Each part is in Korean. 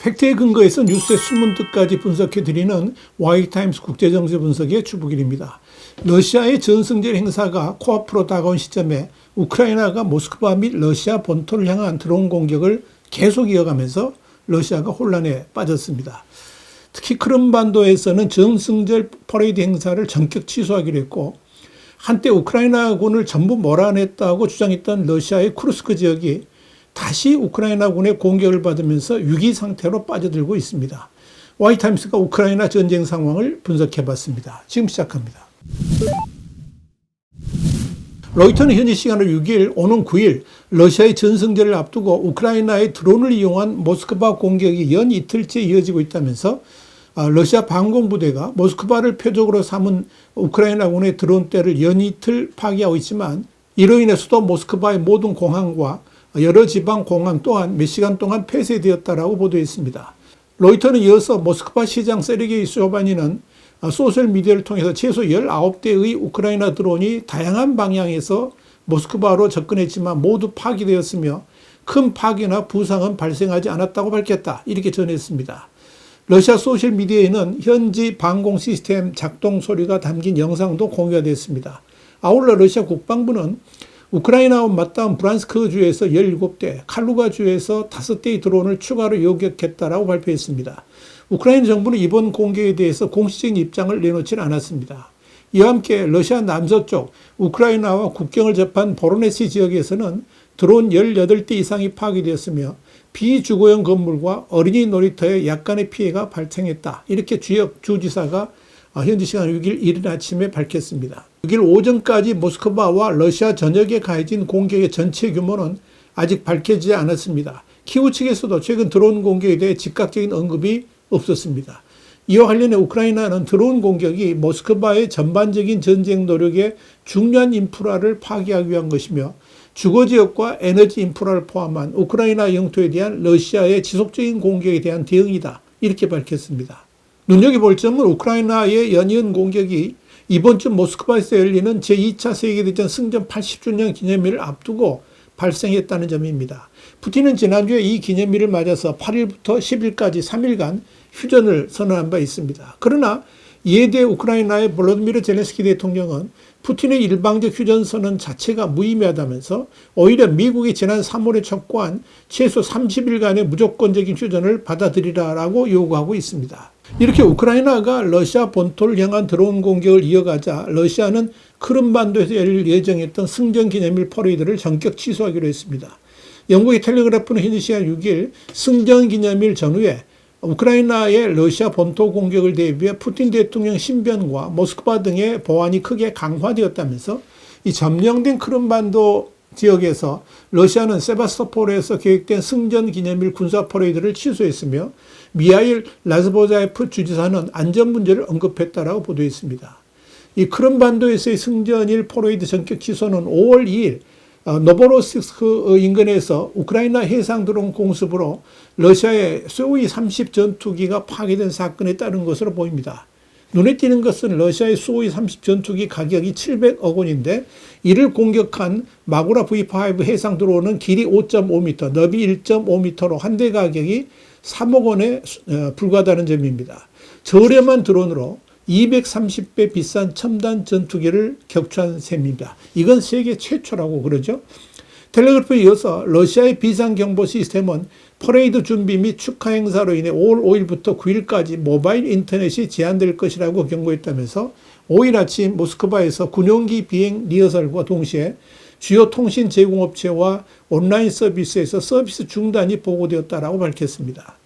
팩트에 근거해서 뉴스의 숨은 뜻까지 분석해드리는 와이타임스 국제정세 분석의 주북일입니다. 러시아의 전승절 행사가 코앞으로 다가온 시점에 우크라이나가 모스크바 및 러시아 본토를 향한 드론 공격을 계속 이어가면서 러시아가 혼란에 빠졌습니다. 특히 크림반도에서는 전승절 퍼레이드 행사를 전격 취소하기로 했고 한때 우크라이나군을 전부 몰아냈다고 주장했던 러시아의 쿠르스크 지역이 다시 우크라이나군의 공격을 받으면서 위기 상태로 빠져들고 있습니다. 와이타임스가 우크라이나 전쟁 상황을 분석해 봤습니다. 지금 시작합니다. 로이터는 현지 시간으로 6일 오는 9일 러시아의 전승절을 앞두고 우크라이나의 드론을 이용한 모스크바 공격이 연 이틀째 이어지고 있다면서 아, 러시아 방공부대가 모스크바를 표적으로 삼은 우크라이나군의 드론대를 연 이틀 파괴하고 있지만 이로 인해 수도 모스크바의 모든 공항과 여러 지방 공항 또한 몇 시간 동안 폐쇄되었다라고 보도했습니다. 로이터는 이어서 모스크바 시장 세르게이 소바니는 소셜미디어를 통해서 최소 19대의 우크라이나 드론이 다양한 방향에서 모스크바로 접근했지만 모두 파괴되었으며 큰 파괴나 부상은 발생하지 않았다고 밝혔다. 이렇게 전했습니다. 러시아 소셜미디어에는 현지 방공 시스템 작동 소리가 담긴 영상도 공유가 됐습니다. 아울러 러시아 국방부는 우크라이나와 맞닿은 브란스크 주에서 17대, 칼루가 주에서 5대의 드론을 추가로 요격했다라고 발표했습니다. 우크라이나 정부는 이번 공격에 대해서 공식적인 입장을 내놓지 않았습니다. 이와 함께 러시아 남서쪽 우크라이나와 국경을 접한 보로네시 지역에서는 드론 18대 이상이 파괴되었으며 비주거용 건물과 어린이 놀이터에 약간의 피해가 발생했다. 이렇게 지역 주지사가 현지 시간 6일 이른 아침에 밝혔습니다. 6일 오전까지 모스크바와 러시아 전역에 가해진 공격의 전체 규모는 아직 밝혀지지 않았습니다. 키우 측에서도 최근 드론 공격에 대해 즉각적인 언급이 없었습니다. 이와 관련해 우크라이나는 드론 공격이 모스크바의 전반적인 전쟁 노력에 중요한 인프라를 파괴하기 위한 것이며 주거 지역과 에너지 인프라를 포함한 우크라이나 영토에 대한 러시아의 지속적인 공격에 대한 대응이다. 이렇게 밝혔습니다. 눈여겨볼 점은 우크라이나의 연이은 공격이 이번 주 모스크바에서 열리는 제2차 세계대전 승전 80주년 기념일을 앞두고 발생했다는 점입니다. 푸틴은 지난주에 이 기념일을 맞아서 8일부터 10일까지 3일간 휴전을 선언한 바 있습니다. 그러나 대해 우크라이나의 볼로드미르 젤렌스키 대통령은 푸틴의 일방적 휴전 선언 자체가 무의미하다면서 오히려 미국이 지난 3월에 촉구한 최소 30일간의 무조건적인 휴전을 받아들이라라고 요구하고 있습니다. 이렇게 우크라이나가 러시아 본토를 향한 드론 공격을 이어가자 러시아는 크림반도에서 열릴 예정했던 승전 기념일 퍼레이드를 전격 취소하기로 했습니다. 영국의 텔레그래프는 현지 시간 6일 승전 기념일 전후에 우크라이나의 러시아 본토 공격을 대비해 푸틴 대통령 신변과 모스크바 등의 보안이 크게 강화되었다면서 이 점령된 크림반도 지역에서 러시아는 세바스토폴에서 계획된 승전 기념일 군사 퍼레이드를 취소했으며 미하일 라즈보자이프 주지사는 안전 문제를 언급했다라고 보도했습니다. 이 크림반도에서의 승전일 퍼레이드 전격 취소는 5월 2일 어, 노보로스크 인근에서 우크라이나 해상 드론 공습으로 러시아의 소위 30 전투기가 파괴된 사건에 따른 것으로 보입니다. 눈에 띄는 것은 러시아의 수호이 30 전투기 가격이 700억 원인데 이를 공격한 마구라 V5 해상 드론은 길이 5.5m, 너비 1.5m로 한 대 가격이 3억 원에 어, 불과하다는 점입니다. 저렴한 드론으로 230배 비싼 첨단 전투기를 격추한 셈입니다. 이건 세계 최초라고 그러죠. 텔레그래프에 이어서 러시아의 비상경보 시스템은 퍼레이드 준비 및 축하 행사로 인해 5월 5일부터 9일까지 모바일 인터넷이 제한될 것이라고 경고했다면서 5일 아침 모스크바에서 군용기 비행 리허설과 동시에 주요 통신 제공업체와 온라인 서비스에서 서비스 중단이 보고되었다라고 밝혔습니다.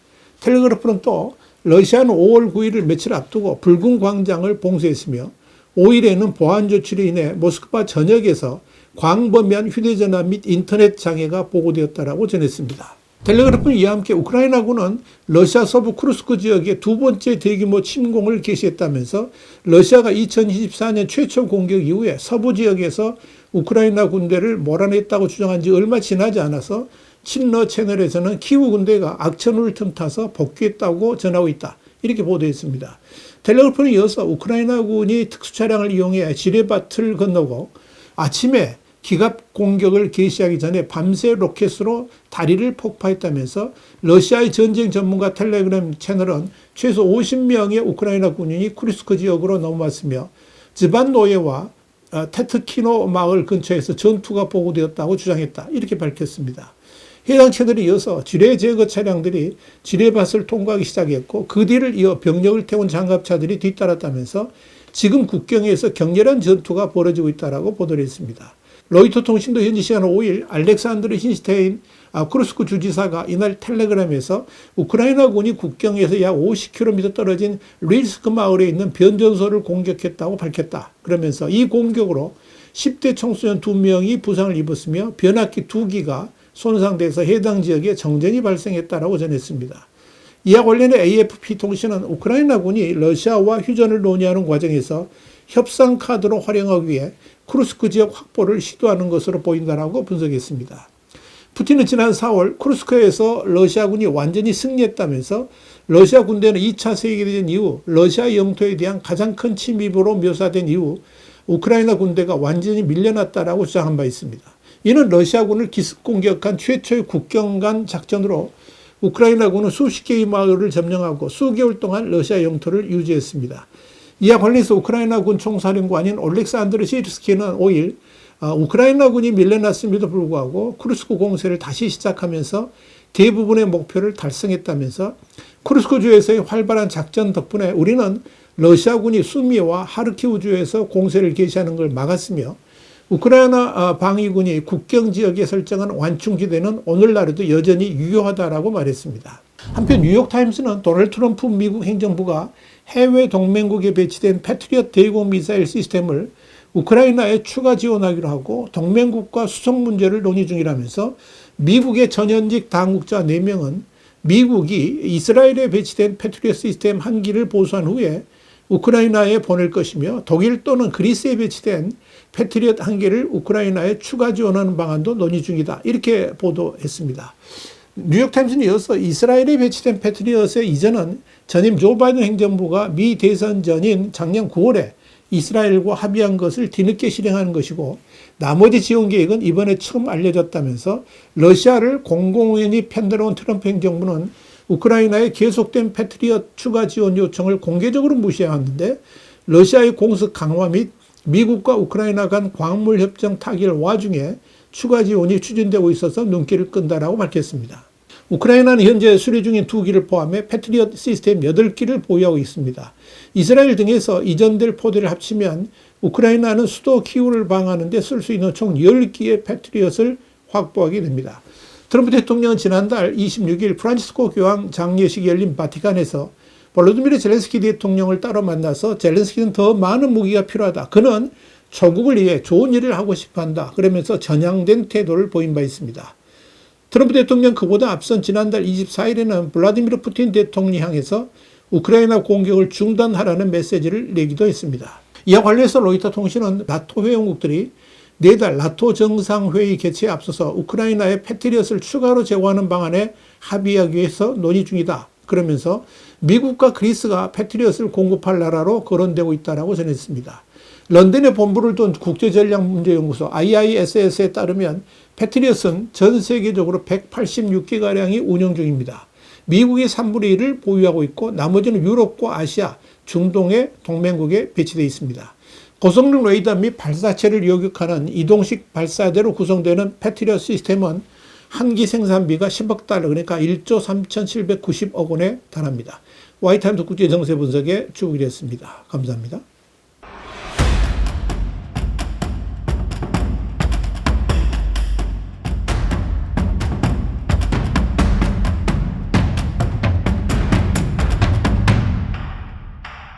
텔레그래프는 또 러시아는 5월 9일을 며칠 앞두고 붉은 광장을 봉쇄했으며 5일에는 보안 조치로 인해 모스크바 전역에서 광범위한 휴대전화 및 인터넷 장애가 보고되었다라고 전했습니다. 텔레그래프는 이와 함께 우크라이나군은 러시아 서부 크루스크 지역에 두 번째 대규모 침공을 개시했다면서 러시아가 2024년 최초 공격 이후에 서부 지역에서 우크라이나 군대를 몰아냈다고 주장한 지 얼마 지나지 않아서 친러 채널에서는 키우 군대가 악천후를 틈타서 복귀했다고 전하고 있다. 이렇게 보도했습니다. 텔레그래프는 이어서 우크라이나군이 특수차량을 이용해 지뢰밭을 건너고 아침에 기갑 공격을 개시하기 전에 밤새 로켓으로 다리를 폭파했다면서 러시아의 전쟁 전문가 텔레그램 채널은 최소 50명의 우크라이나 군인이 쿠리스크 지역으로 넘어왔으며 집안 노예와 어, 테트키노 마을 근처에서 전투가 보고되었다고 주장했다. 이렇게 밝혔습니다. 해당 채널이 이어서 지뢰 제거 차량들이 지뢰밭을 통과하기 시작했고 그 뒤를 이어 병력을 태운 장갑차들이 뒤따랐다면서 지금 국경에서 격렬한 전투가 벌어지고 있다고 보도를 했습니다. 로이터 통신도 현지 시간 5일 알렉산드르 힌스테인 아, 크루스크 주지사가 이날 텔레그램에서 우크라이나군이 국경에서 약 50km 떨어진 리스크 마을에 있는 변전소를 공격했다고 밝혔다. 그러면서 이 공격으로 10대 청소년 2명이 부상을 입었으며 변압기 2기가 손상돼서 해당 지역에 정전이 발생했다라고 전했습니다. 이와 관련해 AFP 통신은 우크라이나군이 러시아와 휴전을 논의하는 과정에서 협상 카드로 활용하기 위해 크루스크 지역 확보를 시도하는 것으로 보인다라고 분석했습니다. 푸틴은 지난 4월 크루스크에서 러시아군이 완전히 승리했다면서 러시아 군대는 2차 세계대전 이후 러시아 영토에 대한 가장 큰 침입으로 묘사된 이후 우크라이나 군대가 완전히 밀려났다라고 주장한 바 있습니다. 이는 러시아군을 기습 공격한 최초의 국경 간 작전으로 우크라이나군은 수십 개의 마을을 점령하고 수개월 동안 러시아 영토를 유지했습니다. 이와 관련해서 우크라이나군 총사령관인 올렉산드르 시르스키는 5일 아, 우크라이나군이 밀려났음에도 불구하고 쿠르스크 공세를 다시 시작하면서 대부분의 목표를 달성했다면서 쿠르스크 주에서의 활발한 작전 덕분에 우리는 러시아군이 수미와 하르키우 주에서 공세를 개시하는 걸 막았으며 우크라이나 아, 방위군이 국경 지역에 설정한 완충지대는 오늘날에도 여전히 유효하다라고 말했습니다. 한편 뉴욕타임스는 도널드 트럼프 미국 행정부가 해외 동맹국에 배치된 패트리엇 대공 미사일 시스템을 우크라이나에 추가 지원하기로 하고 동맹국과 수송 문제를 논의 중이라면서 미국의 전현직 당국자 4명은 미국이 이스라엘에 배치된 패트리엇 시스템 한 기를 보수한 후에 우크라이나에 보낼 것이며 독일 또는 그리스에 배치된 패트리엇 한 개를 우크라이나에 추가 지원하는 방안도 논의 중이다. 이렇게 보도했습니다. 뉴욕타임스는 이어서 이스라엘에 배치된 패트리엇의 이전은 전임 조 바이든 행정부가 미 대선 전인 작년 9월에 이스라엘과 합의한 것을 뒤늦게 실행하는 것이고 나머지 지원 계획은 이번에 처음 알려졌다면서 러시아를 공공연히 편들어온 트럼프 행정부는 우크라이나의 계속된 패트리엇 추가 지원 요청을 공개적으로 무시해왔는데 러시아의 공습 강화 및 미국과 우크라이나 간 광물 협정 타결 와중에 추가 지원이 추진되고 있어서 눈길을 끈다라고 밝혔습니다. 우크라이나는 현재 수리 중인 두 기를 포함해 패트리엇 시스템 8기를 보유하고 있습니다. 이스라엘 등에서 이전될 포대를 합치면 우크라이나는 수도 키우를 방하는 데 쓸 수 있는 총 10기의 패트리엇을 확보하게 됩니다. 트럼프 대통령은 지난달 26일 프란치스코 교황 장례식이 열린 바티칸에서 볼로드미르 젤렌스키 대통령을 따로 만나서 젤렌스키는 더 많은 무기가 필요하다. 그는 조국을 위해 좋은 일을 하고 싶어 한다. 그러면서 전향된 태도를 보인 바 있습니다. 트럼프 대통령 그보다 앞선 지난달 24일에는 블라디미르 푸틴 대통령이 향해서 우크라이나 공격을 중단하라는 메시지를 내기도 했습니다. 이와 관련해서 로이터 통신은 나토 회원국들이 내달 나토 정상회의 개최에 앞서서 우크라이나에 패트리엇을 추가로 제공하는 방안에 합의하기 위해서 논의 중이다. 그러면서 미국과 그리스가 패트리엇을 공급할 나라로 거론되고 있다고 전했습니다. 런던에 본부를 둔 국제전략문제연구소 IISS에 따르면 패트리엇은 전 세계적으로 186기가량이 운영 중입니다. 미국이 3분의 1을 보유하고 있고 나머지는 유럽과 아시아, 중동의 동맹국에 배치되어 있습니다. 고성능 레이더 및 발사체를 요격하는 이동식 발사대로 구성되는 패트리엇 시스템은 한기 생산비가 10억 달러 그러니까 1조 3,790억 원에 달합니다. 와이타임스 국제 정세 분석의 주국이었습니다. 감사합니다.